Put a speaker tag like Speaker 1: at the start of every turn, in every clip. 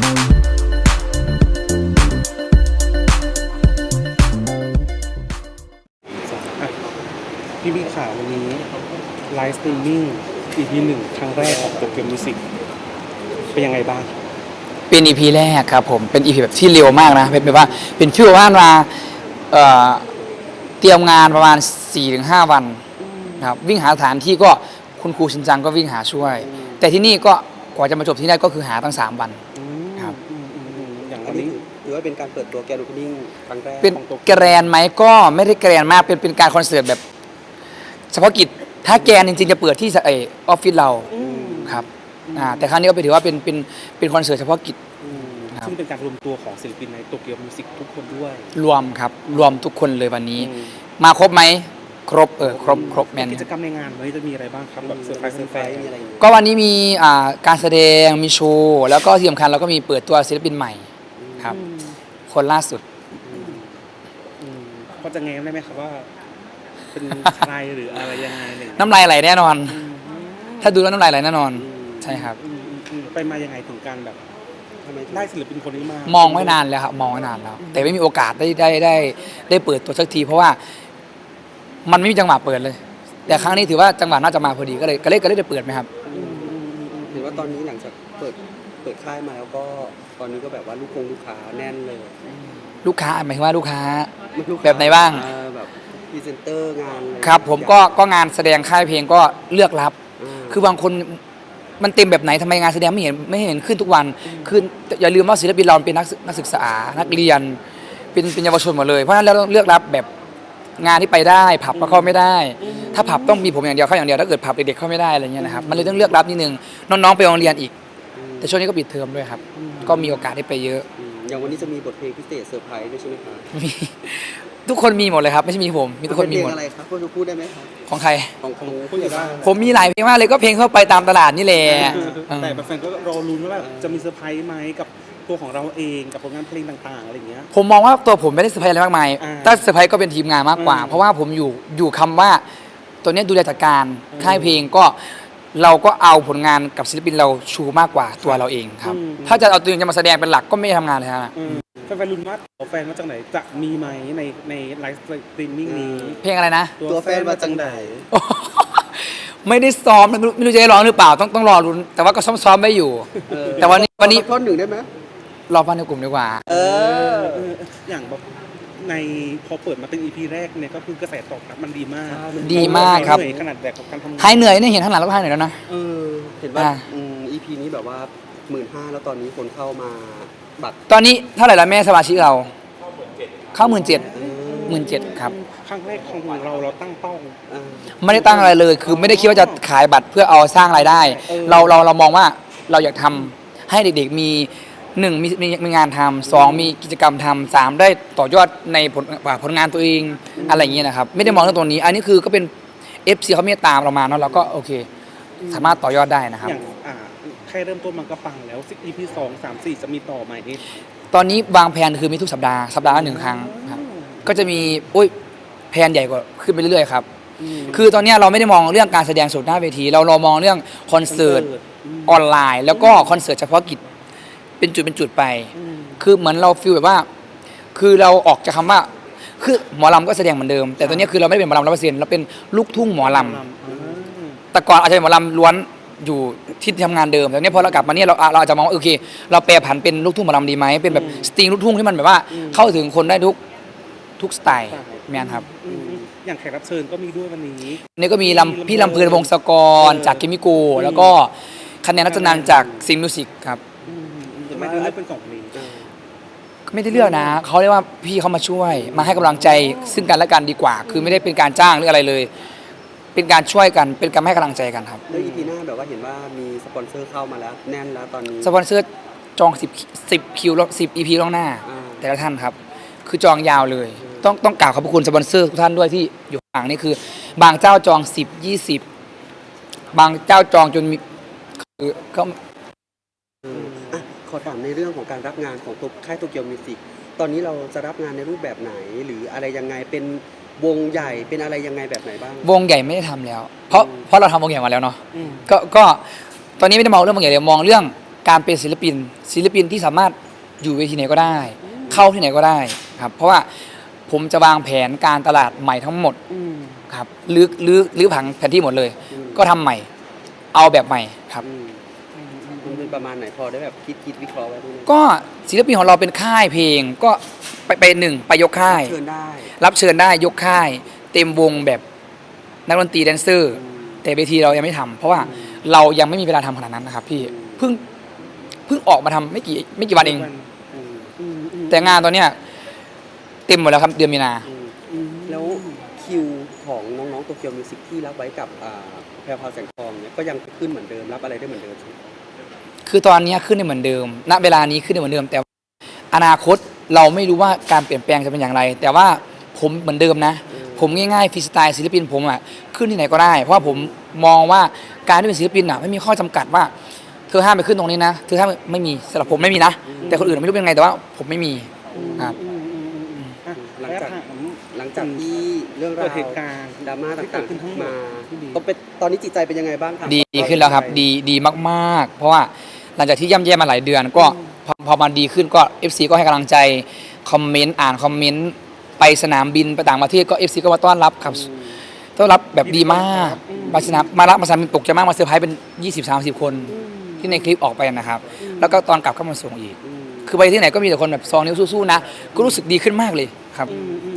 Speaker 1: พี่พี่ข่าววันนี้ไลฟ์สตรีมมิ่ง EP หนึ่งครั้งแรกของโตเกียวมิวสิกเป็นยังไงบ้าง
Speaker 2: เป็น EP แรกครับผม เป็น EP แบบที่เร็วมากนะ เป็นแบบว่า เป็นฟิวว่ามาเอ่อเตรียมงานประมาณ 4-5 วันนะครับ วิ่งหาสถานที่ก็คุณครูชินจังก็วิ่งหาช่วย แต่ที่นี่ก็กว่าจะมาจบที่นี่ก็คือหาตั้ง 3 วั
Speaker 1: น
Speaker 3: ถือว่าเป็นการเปิดตัวแกนโอเพนนิ่งครั้งแรก
Speaker 2: เป็น
Speaker 1: ของโตเกียว
Speaker 2: แกรนไหมก็ไม่ได้แกรนมากเป็นเป็นการคอนเสิร์ตแบบ เฉพาะกิจถ้าแกรนจริงๆจะเปิดที่เออออฟฟิศเรา
Speaker 1: อืม
Speaker 2: ครับอ่าแต่ครั้งนี้ก็เป็นถือว่าเป็นเป็นเป็นคอนเสิร์ตเฉพาะกิจ
Speaker 1: อืม
Speaker 2: ครับ
Speaker 1: ซึ่งเป็นการรวมตัวของศิลปินในโตเกียวมิวสิกทุกคนด้วย
Speaker 2: รวมครับรวมทุกคนเลยวันนี้
Speaker 1: อืม
Speaker 2: มาครบไหมครบเออครบครบแมน
Speaker 1: กิจกรรมในงานวันนี้จะมีอะไรบ้างครับแบบเซอร์ไพรส์
Speaker 3: เซอร์ไพ
Speaker 1: แฟ
Speaker 3: ร
Speaker 1: น
Speaker 3: ส์มีอะไรอย่างเงี้ย
Speaker 2: ก็วันนี้มีอ่าการแสดงมีโชว์แล้วก็ที่สำคัญเราก็มีเปิดตัวศิลปินใหม่ ครับ คนล่าสุด
Speaker 1: พอจะแง้มได้ไหมครับว่า เป็นใครหรืออะไรยังไงอะไรอย่างเงี้ย
Speaker 2: น้ำลายไหลแน่นอน
Speaker 1: อืม
Speaker 2: ถ้าดูแล้วน้ำลายไหลแน่นอนใช่ครับ
Speaker 1: อืมอืมอืมไปมายังไงถึงการแบบ
Speaker 3: ทำไมถึง
Speaker 1: ได้ศิลปินคนนี้มาม
Speaker 2: องไว้นานแล้วครับมองไว้นานแล้ว แต่ไม่มีโอกาสได้ได้ได้ได้เปิดตัวสักที เพราะว่ามันไม่มีจังหวะเปิดเลย แต่ครั้งนี้ถือว่าจังหวะน่าจะมาพอดีก็เลยก็เลยก็เลยได้เปิดไหมครับ
Speaker 1: อืมอืมอืมอืม
Speaker 3: เห็นว่าตอนนี้หลังจากเปิดเปิดค่ายมาแล้วก็ ตอนนี้ก็แบบว่าลูกคงลูกค้าแน่นเลย
Speaker 2: ลูกค้าหมายถึงว่าลูกค้า
Speaker 3: ลูกค้
Speaker 2: แบบไหนบ้าง
Speaker 3: อ่แบบพรีเซนเตอร์งานอะไค
Speaker 2: รับ ผมก็ก็งานแสดงค่ายเพลงก็เลือกรับาคือบางคนมันเต็มแบบไหนทำไมงานแสดงไม่เห็นไม่เห็นขึ้นทุกวันคืออย่าลืมว่าศิลปินเราเป็นนักศึกนักศึกษานักเรียน เป็นเป็นเยาวชนหมดเลยเพราะฉะนั้นเราต้องเลือกรับแบบงานที่ไปได้ ผับก็เข้าไม่ได้ ถ้าผับต้องมีผมอย่างเดียวเข้าอย่างเดียวถ้าเกิดผับเด็กๆเข้าไม่ได้อะไรเงี้ยนะครับมันเลยต้องเลือกรับนิดนึงน้องๆไปโรงเรียนอีก
Speaker 3: อืม
Speaker 2: แต่ช่วงนี้ก็ปิดเทอมด้วยครับ ก็มีโอกาสได้ไปเยอะ
Speaker 3: อืมอย่างวันนี้จะมีบทเพลงพิเศษเซอร์ไพรส์ด้วยใช่ไหมคะ
Speaker 2: มีทุกคนมีหมดเลยครับ ไม่ใช่มีผม มีทุกคนมี
Speaker 3: เป็
Speaker 2: หม
Speaker 3: เพล
Speaker 2: ด
Speaker 3: งอะไรครับคุณพูดได้ไหมครับ
Speaker 2: ของใคร
Speaker 3: ของของ
Speaker 1: ผู้ใหญ่บ้าน
Speaker 2: ผมมีหลายเพลงมากเลยก็เพลงเข้าไปตามตลาดนี่แหละเออ
Speaker 1: แต่แฟนๆก็รอลุ้นว่าแบบจะมีเซอร์ไพรส์ไหมกับตัวของเราเองกับผลงานเพลงต่างๆอะไรอย่างเงี้ย
Speaker 2: ผมมองว่าตัวผมไม่ได้เซอร์ไพรส์อะไรมากมาย
Speaker 1: อ่า
Speaker 2: ถ้าเซอร์ไพรส์ก็เป็นทีมงานมากกว่า
Speaker 1: อืม
Speaker 2: เพราะว่าผมอยู่อยู่คำว่าตัวเนี้ยดูแลจัดการ
Speaker 1: อืม
Speaker 2: ค่ายเพลงก็ เราก็เอาผลงานกับศิลปินเราชูมากกว่าตัวเราเองครับ
Speaker 1: อืม
Speaker 2: ถ้าจะเอาตัวเองจะมาแสดงเป็นหลักก็ไม่ได้ทำงานเลยฮะ
Speaker 1: อืมแฟนๆลุ้นว่าตัวแฟนมาจากไหนจะมีไหมในในไลฟ์สตรีมมิ่งนี้
Speaker 2: เพลงอะไรนะ
Speaker 3: ตัวแฟนมาจากไหน
Speaker 2: ไม่ได้ซ้อมไม่รู้ไม่รู้จะได้ร้องหรือเปล่าต้องต้องรอรุ้นแต่ว่าก็ซ้อมซ้อมๆไว้อยู่
Speaker 3: เออ
Speaker 2: แต่วันนี้วันนี้
Speaker 3: ขอท่อนหนึ่งได้ไหม
Speaker 2: รอฟังในกลุ่มดีกว่า
Speaker 3: เออ
Speaker 1: เอออย่างแบบ ในพอเปิดมาเป็น EP แรกเนี่ยก็คือกระแสตอบรับมันดีมาก
Speaker 3: ใช่มัน
Speaker 2: ดีมากครับ
Speaker 1: เหนื่อยขนาดแบบกับการทำงาน
Speaker 2: หายเหนื่อยเนี่ยเห็นข้างหลังแล้วก็หายเหนื่อยแล้วนะ
Speaker 3: เออเห็นว่า
Speaker 2: อ่า
Speaker 3: อืม EP นี้แบบว่าหมื่นห้าแล้วตอนนี้คนเข้ามาบัตร
Speaker 2: ตอนนี้เท่าไหร่ละแม่สมาชิกเรา เข้าหมื่นเจ็ดหมื่นเจ็ดครับ
Speaker 1: ครั้งแรกของเราเราตั้งเป้า
Speaker 3: อ่า
Speaker 2: ไม่ได้ตั้งอะไรเลย คือไม่ได้คิดว่าจะขายบัตรเพื่อเอาสร้างรายได้
Speaker 1: เออ
Speaker 2: เราเราเรามองว่าเราอยากทำให้เด็กๆมี หนึ่งมีมีมีงานทำสองมีกิจกรรมทำสามได้ต่อยอดในผลอ่าผลงานตัวเองอะไรอย่างเงี้ยนะครับ ไม่ได้มองเรื่องตรงนี้ อันนี้คือก็เป็น FC เขาเมตตามเรามาเนาะเราก็โอเค สามารถต่อยอดได้นะครับ
Speaker 1: อย่างอ่าแค่เริ่มต้นมันก็ปังแล้ว EP สองสามสี่จะมีต่อไหม
Speaker 2: ตอนนี้วางแผนคือมีทุกสัปดาห์สัปดาห์ละหนึ่งครั้งครับก็จะมีอุ้ยแผนใหญ่กว่าขึ้นไปเรื่อยๆครับ
Speaker 1: ม
Speaker 2: คือตอนเนี้ยเราไม่ได้มองเรื่องการแสดงสดหน้าเวที เราเรามองเรื่องคอนเสิร์ต
Speaker 1: ม
Speaker 2: ออนไลน์ แล้วก็คอนเสิร์ตเฉพาะกิจ เป็นจุดเป็นจุดไป
Speaker 1: อืม
Speaker 2: คือเหมือนเราฟีลแบบว่า คือเราออกจากคำว่า คือหมอลำก็แสดงเหมือนเดิม แต่ตอนนี้ยคือเราไม่ได้เป็นหมอลำร้อยเปอร์เซ็นต์เราเป็นลูกทุ่งหมอลำ
Speaker 1: อ่า
Speaker 2: แต่ก่อนอาจจะเป็นหมอลำล้วนอยู่ที่ทำงานเดิมแต่เนี้ยพอเรากลับมาเนี่ยเราเราอาจจะมองว่าโอเค เราแปรผันเป็นลูกทุ่งหมอลำดีไหมเป็นแบบสตริงลูกทุ่งที่มันแบบว่า เข้าถึงคนได้ทุกทุกสไตล์แมนครับ
Speaker 1: อืมอย่างแขกรับเชิญก็มีด้วยวันนี้
Speaker 2: นี่ก็มีลำพี่ลำเพลินวงศกรจากกิมิโกแล้วก็คะแนนรัตนันจากซิงมิวสิกครับ
Speaker 1: อืมทำ ไมถึงเลือกเป็นสองคนนี้
Speaker 3: อ่า
Speaker 2: ไม่ได้เลือกนะเขาเรียกว่าพี่เขามาช่วย มาให้กำลังใจซึ่งกันและกันดีกว่า คือไม่ได้เป็นการจ้างหรืออะไรเลย เป็นการช่วยกันเป็นการให้กำลังใจกันครับ
Speaker 3: แล้ว EP หน้าแบบว่าเห็นว่ามีสปอนเซอร์เข้ามาแล้วแน่นแล้วตอนนี้
Speaker 2: สปอนเซอร์จอง10 10คิว10 EP ล่วงหน้า
Speaker 3: อ่า
Speaker 2: แต่ละท่านครับ คือจองยาวเลย ต้องต้องกล่าวขอบพระคุณสปอนเซอร์ทุกท่านด้วยที่อยู่ข้างหลังนี่คือ บางเจ้าจอง 10 20 บางเจ้าจองจนมีคือก็
Speaker 3: อะ ขอถามในเรื่องของการรับงานของตัวค่ายโตเกียวมิวสิกตอนนี้เราจะรับงานในรูปแบบไหน หรืออะไรยังไงเป็นวงใหญ่เป็นอะไรยังไงแบบไหนบ้าง
Speaker 2: วงใหญ่ไม่ได้ทำแล้ว เพราะ
Speaker 3: อืม
Speaker 2: เพราะเราทำวงใหญ่มาแล้วเนาะ
Speaker 1: อืม
Speaker 2: ก็ก็ตอนนี้ไม่ได้มองเรื่องวงใหญ่เลยมองเรื่องการเป็นศิลปิน ศิลปินที่สามารถอยู่เวทีไหนก็ได้ เข้าที่ไหนก็ได้ครับเพราะว่าผมจะวางแผนการตลาดใหม่ทั้งหมด
Speaker 1: อืม
Speaker 2: ครับลื้อลื้อลื้อผังแผนที่หมดเลย
Speaker 3: อืม
Speaker 2: ก็ทำใหม่ เอาแบบใหม่ครับ
Speaker 3: อืมมันเป็นประมาณไหนพอได้แบบคิดคิดวิเคราะห์ไว้บ้างไหม
Speaker 2: ก็ศิลปินของเราเป็นค่ายเพลงก็ไปไปหนึ่งไปยกค่าย
Speaker 3: เชิญได้
Speaker 2: รับเชิญได้ยกค่าย เต็มวงแบบนักดนตรีแดนเซอร์
Speaker 3: อืม
Speaker 2: แต่เวทีเรายังไม่ทำเพราะว่าเรายังไม่มีเวลาทำขนาดนั้นนะครับพี่เพิ่งเพิ่งออกมาทำไม่กี่ไม่กี่วันเอง
Speaker 3: อืม
Speaker 1: อืมอืม
Speaker 2: แต่งานตอนเนี้ยเต็มหมดแล้วครับเดือนมีนา
Speaker 3: อืม
Speaker 1: อืม
Speaker 3: แล้วคิวของน้องๆโตเกียวมิวสิกที่รับไว้กับอ่าแพรวพราวแสงทองเนี่ยก็ยังขึ้นเหมือนเดิมรับอะไรได้เหมือนเดิมใช่ไหม
Speaker 2: คือตอนเนี้ยขึ้นได้เหมือนเดิม ณ เวลานี้ขึ้นได้เหมือนเดิม แต่อนาคตเราไม่รู้ว่าการเปลี่ยนแปลงจะเป็นอย่างไร แต่ว่าผมเหมือนเดิมนะ ผมง่ายๆฟรีสไตล์ศิลปินผมอะขึ้นที่ไหนก็ได้ เพราะว่าผมมองว่าการที่เป็นศิลปินอะไม่มีข้อจำกัดว่า เธอห้ามไปขึ้นตรงนี้นะ เธอห้ามไม่มีสำหรับผมไม่มีนะ แต่คนอื่นไม่รู้เป็นไงแต่ว่า ผมไม่มีครับ
Speaker 1: อืมอืมอืมอืมอะ
Speaker 3: หลังจาก
Speaker 1: แล้วถาม
Speaker 3: หลังจากที่เรื่องรา
Speaker 1: เกิ
Speaker 3: ว
Speaker 1: ดเหตุการณ์
Speaker 3: ดราม่า
Speaker 1: ที่เกิ
Speaker 3: ต่า
Speaker 1: ด
Speaker 3: ง
Speaker 1: ขึ้นทั้งหม
Speaker 3: ๆ
Speaker 1: ด
Speaker 3: มา
Speaker 1: ที่ดี
Speaker 3: ก็เป็นตอนนี้จิตใจเป็นยังไงบ้างครับ
Speaker 2: ดีขึ้นแล้วครับ ดีดีมาก ๆ เพราะว่าห ลังจากที่ย่ำแย่มาหลายเดือน ก็พอพอมันดีขึ้นก็ FC ก็ให้กำลังใจคอมเมนต์อ่านคอมเมนต์ไปสนามบินไปต่างประเทศก็ FC ก็มาต้อนรับครับต้อนรับแบบดีมากมาสนามมารับมาสนามบินตกใจมากมาเซอร์ไพรส์เป็น 20-30 คน ที่ในคลิปออกไปนะครับ แล้วก็ตอนกลับก็มาส่งอีก
Speaker 3: อืม
Speaker 2: คือไปที่ไหนก็มีแต่คนแบบซองนิ้วสู้ๆนะ ก็รู้สึกดีขึ้นมากเลยครับ
Speaker 1: อืมอืม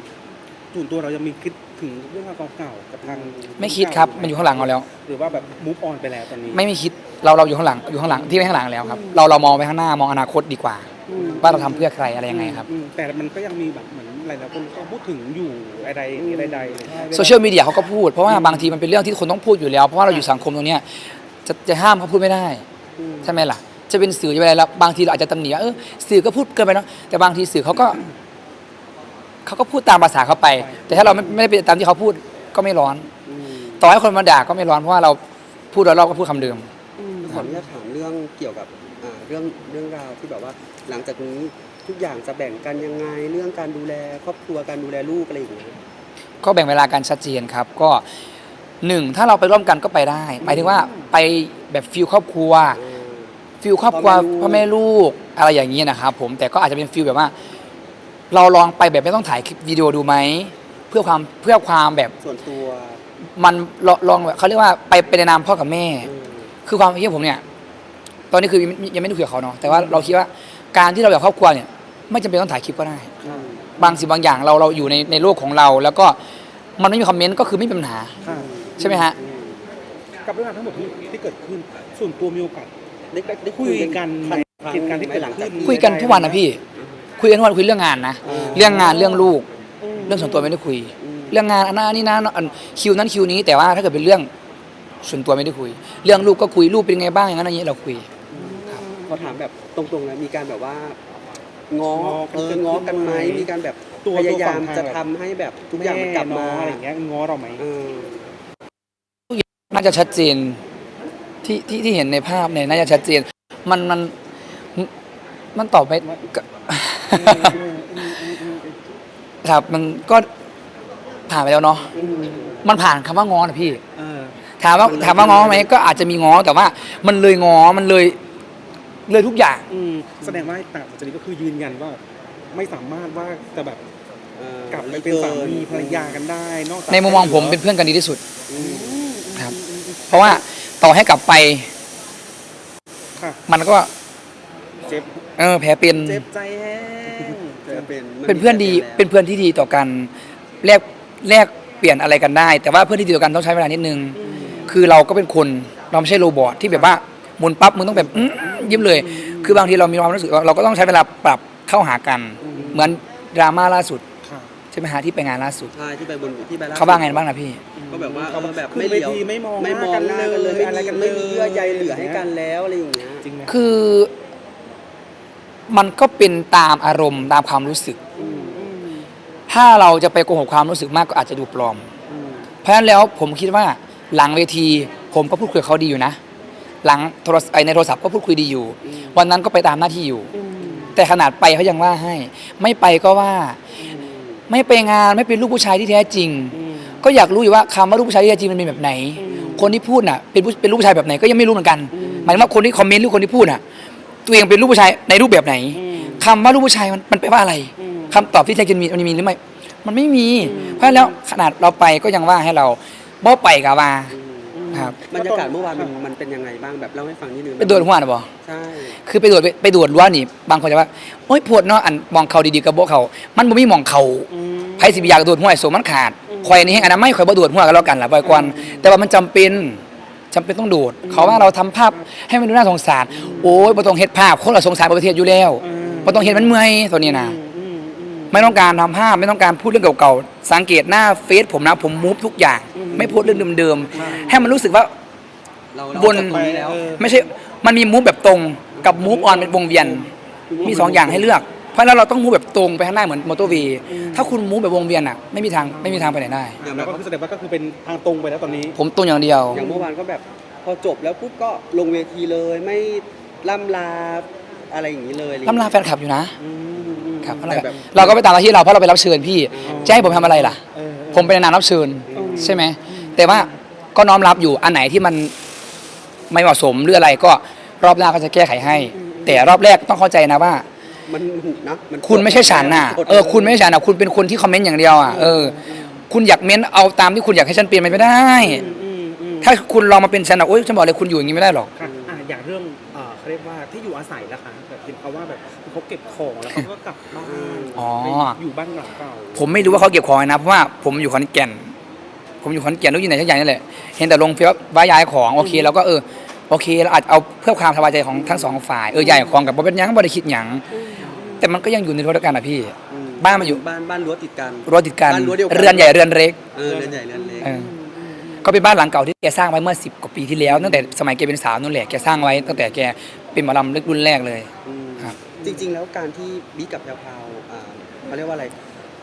Speaker 1: ส่วนตัวเรายังมีคิด ถึงเรื่องราวเก่าๆกับทาง
Speaker 2: ไม่คิดครับมันอยู่ข้างหลังเราแล้ว
Speaker 1: หรือว่าแบบมูฟออนไปแล้วตอนนี้
Speaker 2: ไม่ไม่คิดเราเราอยู่ข้างหลังอยู่ข้างหลังที่ไม่ข้างหลังแล้วครับ เราเรามองไปข้างหน้ามองอนาคตดีกว่า
Speaker 1: อืม
Speaker 2: ว่าเราทำเพื่อใครอะไรยังไงครับ
Speaker 1: อืมแต่มันก็ยังมีแบบเหมือนหลายๆคนก็พูดถึงอยู่อะไรอะไรใดๆ
Speaker 2: โซเชียลมีเดียเขาก็พูดเพราะว่าบางทีมันเป็นเรื่องที่คนต้องพูดอยู่แล้วเพราะว่าเราอยู่สังคมตรงเนี้ยจะจะห้ามเขาพูดไม่ได้
Speaker 3: อืม
Speaker 2: ใช่ไหมล่ะ จะเป็นสื่อจะเป็นอะไรแล้วบางทีเราอาจจะตำหนิว่าเออสื่อก็พูดเกินไปเนาะแต่บางทีสื่อเขาก็ เขาก็พูดตามภาษาเขาไป แต่ถ้าเราไม่ไม่ได้ไปตามที่เขาพูดก็ไม่ร้อน
Speaker 3: อืม
Speaker 2: ต่อให้คนมาด่าก็ไม่ร้อนเพราะว่าเราพูดแล้วเราก็พูดคำเดิม
Speaker 3: ขออนุญาตถามเรื่องเกี่ยวกับอ่าเรื่องเรื่องราวที่แบบว่า หลังจากนี้ทุกอย่างจะแบ่งกันยังไง เรื่องการดูแลครอบครัวการดูแลลูกอะไรอย่างเงี้ย
Speaker 2: ก็แบ่งเวลากันชัดเจนครับก็หนึ่งถ้าเราไปร่วมกันก็ไปได้หมายถึงว่าไปแบบฟิลครอบครัว
Speaker 3: อ่า
Speaker 2: ฟิลครอบครัว
Speaker 3: พ่
Speaker 2: พ่
Speaker 3: อ
Speaker 2: อ
Speaker 3: แม่
Speaker 2: แม่
Speaker 3: ลู
Speaker 2: ลูกอะไรอย่างนี้นะครับผมแต่ก็อาจจะเป็นฟิลแบบว่า เราลองไปแบบไม่ต้องถ่ายคลิปวิดีโอดูไหมเพื่อความเพื่อความแบบ
Speaker 3: ส่วนตัว
Speaker 2: มันลองลองแบบเขาเรียกว่าไปไปในนามพ่อกับแม่
Speaker 3: อืม
Speaker 2: คือความคิดผมเนี่ย ตอนนี้คือยังยังไม่ได้คุยกับเขาเนาะแต่ว่าเราคิดว่าการที่เราแบบครอบครัวเนี่ย ไม่จำเป็นต้องถ่ายคลิปก็ได้
Speaker 3: อืม
Speaker 2: บางสิ่งบางอย่างเราเราอยู่ในในโลกของเรา แล้วก็มันไม่มีคอมเมนต์ก็คือไม่มีปัญหา
Speaker 1: ค่ะ
Speaker 2: ใช่ไหมฮะ
Speaker 3: อืม
Speaker 1: กับเรื่องราวทั้งหมดที่ที่เกิดขึ้น ส่วนตัวมีโอกาส
Speaker 3: ได้ได้ได้
Speaker 1: คุยกันไหม
Speaker 3: ครั้ง
Speaker 1: เหตุการณ์ที่เกิด
Speaker 3: หลัง
Speaker 1: ขึ้
Speaker 3: จาก
Speaker 1: น
Speaker 3: ที่
Speaker 2: คุยกันทุกวันนะพี่ คุยกันทุกวันคุยเรื่องงานนะ
Speaker 3: อ่า
Speaker 2: เรื่องงานเรื่องลูก
Speaker 1: อืม
Speaker 2: เรื่องส่วนตัวไม่ได้คุย
Speaker 3: อืม
Speaker 2: เรื่องงานอันนั้นอันนี้นะอันคิวนั้นคิวนี้แต่ว่าถ้าเกิดเป็นเรื่องส่วนตัวไม่ได้คุย เรื่องลูกก็คุยลูกเป็นไงบ้างอย่างนั้นอย่างนี้เราคุย
Speaker 3: ขอถามแบบตรงๆนะมีการแบบว่าง้อเออง้อกันไหม มีการแบบ
Speaker 1: ตัว
Speaker 3: พยายาม
Speaker 1: ตัวฝั่ง
Speaker 3: จะ
Speaker 1: ทาง
Speaker 3: ทำให้แบบทุกอย่างมันกลับมา
Speaker 1: แน้องอะไรอย่างเงี้ยง้อเราไหม
Speaker 3: เออ
Speaker 2: น่าจะชัดเจนที่ที่ที่เห็นในภาพเนี่ยน่าจะชัดเจน มันมันมันตอบไม่ก็ ครับมันก็ผ่านไปแล้วเนาะ
Speaker 3: อืม
Speaker 2: มันผ่านคำว่าง้อนะพี่
Speaker 1: เออ
Speaker 2: ถามว่าถามว่าง้อไหมก็อาจจะมีง้อแต่ว่า มันเลยง้อมันเลย เลยทุกอย่าง
Speaker 1: อืมแสดงว่าต่างจากนี้ก็คือยืนยันว่า ไม่สามารถว่าจะแบบ
Speaker 3: เออก
Speaker 1: ลับไปเป็นสามีภรรยากันได้นอกจาก
Speaker 2: ในมุมมองผมเป็นเพื่อนกันดีที่สุด
Speaker 3: อืม
Speaker 2: ครับ เพราะว่าต่อให้กลับไป
Speaker 1: ค่ะ
Speaker 2: มันก็
Speaker 1: เจ็บ
Speaker 2: เออแผลเป็น
Speaker 1: เจ็บใจแห้ง
Speaker 3: จะเป็น
Speaker 2: เป็นเพื่อนดีเป็นเพื่อนที่ดีต่อกันแลกแลกเปลี่ยนอะไรกันได้ แต่ว่าเพื่อนที่ดีต่อกันต้องใช้เวลานิดนึง คือเราก็เป็นคนเราไม่ใช่โรบอทที่แบบว่าหมุนปั๊บมึงต้องแบบอื้อยิ้มเลย คือบางทีเรามีความรู้สึกว่าเราก็ต้องใช้เวลาปรับเข้าหากัน เหมือนดราม่าล่าสุด
Speaker 1: ค่ะ
Speaker 2: ใช่ไหมฮะที่ไปงานล่าสุด
Speaker 3: ใช่ที่ไปบนที่ไปล่
Speaker 2: เขาว่าไงบ้างนะพี่
Speaker 3: ก็แบบว่าเออแบบ
Speaker 1: ขึ้น
Speaker 3: ไม่
Speaker 1: เว
Speaker 3: เหลียว
Speaker 1: ทีไม่มอง
Speaker 3: ไม่มองหน้ากันเลย
Speaker 1: อะไรกัน
Speaker 3: ไม่มีเยื่อใยเหลือให้กันแล้วอะไรอย่างเงี้ย
Speaker 1: จริงไหม
Speaker 2: คือ มันก็เป็นตามอารมณ์ตามความรู้สึก
Speaker 3: อืม
Speaker 2: ถ้าเราจะไปโกหกความรู้สึกมากก็อาจจะดูปลอม
Speaker 3: อืม
Speaker 2: เพราะฉะนั้นแล้วผมคิดว่าหลังเวทีผมก็พูดคุยกับเขาดีอยู่นะ หลังโทรศัพท์ไอ้ในโทรศัพท์ก็พูดคุยดีอยู่ วันนั้นก็ไปตามหน้าที่อยู่ แต่ขนาดไปเขายังว่าให้ ไม่ไปก็ว่า ไม่ไปงานไม่เป็นลูกผู้ชายที่แท้จริง ก็อยากรู้อยู่ว่าคำว่าลูกผู้ชายที่แท้จริงมันเป็นแบบไหน คนที่พูดน่ะเป็นผู้เป็นลูกผู้ชายแบบไหนก็ยังไม่รู้เหมือนกัน หมายถึงว่าคนที่คอมเมนต์หรือคนที่พูดน่ะ ตัวเองเป็นลูกผู้ชายในรูปแบบไหน
Speaker 1: อืม
Speaker 2: คำว่าลูกผู้ชายมันมันแปลว่าอะไร
Speaker 1: อืม
Speaker 2: คำตอบที่แท้จริงมีมันมีหรือไม่ มันไม่มี เพราะฉะนั้นแล้วขนาดเราไปก็ยังว่าให้เราบ่ไปกับว่าครับ
Speaker 3: บรรยากาศเมื่อวานมันมันเป็นยังไงบ้างแบบเล่าให้ฟังนิดนึง
Speaker 2: ไปโดนหัวนะบอ
Speaker 3: ใช่
Speaker 2: คือไปโดดไปไปโดดรั้วนี่ บางคนจะว่าโอ๊ยปวดเนาะอันมองเขาดีๆกับโบเขา มันบ่มีมองเขา
Speaker 1: อืม
Speaker 2: ไผสิบอยากโดดหัวไอ้โสมันขาด
Speaker 1: อืม
Speaker 2: คอยอันนี้ให้อันนั้นไม่คอยบ่โดดหัวกันแล้วกันล่ะบ่อยกวนแต่ว่ามันจำเป็น จำเป็นต้องโดดเขาว่าเราทำภาพให้มันดูน่าสงสาร โอ้ยบ่ต้องเฮ็ดภาพ คนเราสงสารประเทศอยู่แล้ว
Speaker 1: อืม
Speaker 2: บ่ต้องเฮ็ดมันเมื่อยตัวนี้นะ
Speaker 1: อืมอืม
Speaker 2: ไม่ต้องการทำภาพไม่ต้องการพูดเรื่องเก่าๆ สังเกตหน้าเฟซผมนะผมมูฟทุกอย่าง
Speaker 1: อืม
Speaker 2: ไม่พูดเรื่องเดิมๆ ให้มันรู้สึกว่า
Speaker 3: เราเรา
Speaker 2: บน
Speaker 3: จากตรงนี้แล้ว
Speaker 1: เออ
Speaker 2: ไม่ใช่ มันมีมูฟแบบตรงกับมูฟออนเป็นวงเวียน มีสองอย่างให้เลือก เพราะฉะนั้นเราต้องมูฟแบบตรงไปข้างหน้าเหมือนมอเตอร์เวย์
Speaker 1: อืม
Speaker 2: ถ้าคุณมูฟแบบวงเวียนอะไม่มีทางไม่มีทางไปไหนได้
Speaker 3: อย่างแบ
Speaker 1: แล้ว
Speaker 3: บ
Speaker 1: ก็คือแสดงว่าก็คือเป็นทางตรงไปแล้วตอนนี้
Speaker 2: ผมตรงอย่างเดียว
Speaker 3: อย่างเมื่อวานก็แบบพอจบแล้วปุ๊บก็ลงเวทีเลยไม่ล่ำลาอะไรอย่างนี้เลยอะไรอย่ง
Speaker 2: ล่ำ
Speaker 3: เงี้ย
Speaker 2: ลาแฟนคลับอยู่นะ
Speaker 1: อืมอืม
Speaker 2: ครับ
Speaker 3: แต่แบบ
Speaker 2: เราก็ไปตามหน้าที่เราเพราะเราไปรับเชิญพี่
Speaker 1: อ๋อ
Speaker 2: จะให้ผมทำอะไรล่ะ
Speaker 1: เออเออ
Speaker 2: ผมเป็นนานรับเชิญ
Speaker 1: อืม
Speaker 2: ใช่ไหมแต่ว่าก็น้อมรับอยู่อันไหนที่มันไม่เหมาะสมหรืออะไรก็รอบหน้าก็จะแก้ไขให้ แต่รอบแรกต้องเข้าใจนะว่า
Speaker 3: มันนะมัน
Speaker 2: คุณไม่ใช่ฉันน่ะ
Speaker 3: กด
Speaker 2: เออคุณไม่ใช่ฉันน่ะคุณเป็นคนที่คอมเมนต์อย่างเดียวอะเออคุณอยากเม้นเอาตามที่คุณอยากให้ฉันเป็นมันไม่ได้
Speaker 1: อืมอืมอืม
Speaker 2: ถ้าคุณลองมาเป็นฉันอะโอ๊ยฉันบอกเลยคุณอยู่อย่างนี้ไม่ได้หรอก
Speaker 1: ค่ะอะอย่างเรื่องเอ่อเขาเรียกว่าที่อยู่อาศัยนะคะแบบเห็นเขาว่าแบบเขาเก็บของแล้วเขาก็กลับบ้าน
Speaker 2: อ๋อ
Speaker 1: ไปอยู่บ้านหลังเก่า
Speaker 2: ผมไม่รู้ว่าเขาเก็บของไว้นะเพราะว่าผมอยู่ขอนแก่น ผมอยู่ขอนแก่นรู้อยู่ไหนสักอย่างนี่แหละเห็นแต่ลงเฟซว่าย้ายของโอเคเราก็เออ โอเคเราอาจเอาเพื่อความสบายใจของทั้งสองฝ่ายเออย้ายของกับบ่เป็นหยังบ่ได้คิดหยังแต่มันก็ยังอยู่ในรั้วเดียวกันอะพี่
Speaker 3: อืม
Speaker 2: บ้านมันอยู่
Speaker 3: บ้านบ้านรั้วติดกัน
Speaker 2: รั้วติดกัน
Speaker 3: บ้านรั้วเดียวกัน
Speaker 2: เรือนใหญ่เรือนเล็ก
Speaker 3: เออเรือนใหญ่เรือนเล็ก
Speaker 2: เออก็เป็นบ้านหลังเก่าที่แกสร้างไว้เมื่อสิบกว่าปีที่แล้วตั้งแต่สมัยแกเป็นสาวนู่นแหละแกสร้างไว้ตั้งแต่แกเป็นหมอลำรุ่นแรกเลย
Speaker 3: ม
Speaker 2: ครับ
Speaker 3: จริง ๆ แล้วการที่บิ๊กกับแพรวพราวอ่าเขาเรียกว่าอะไร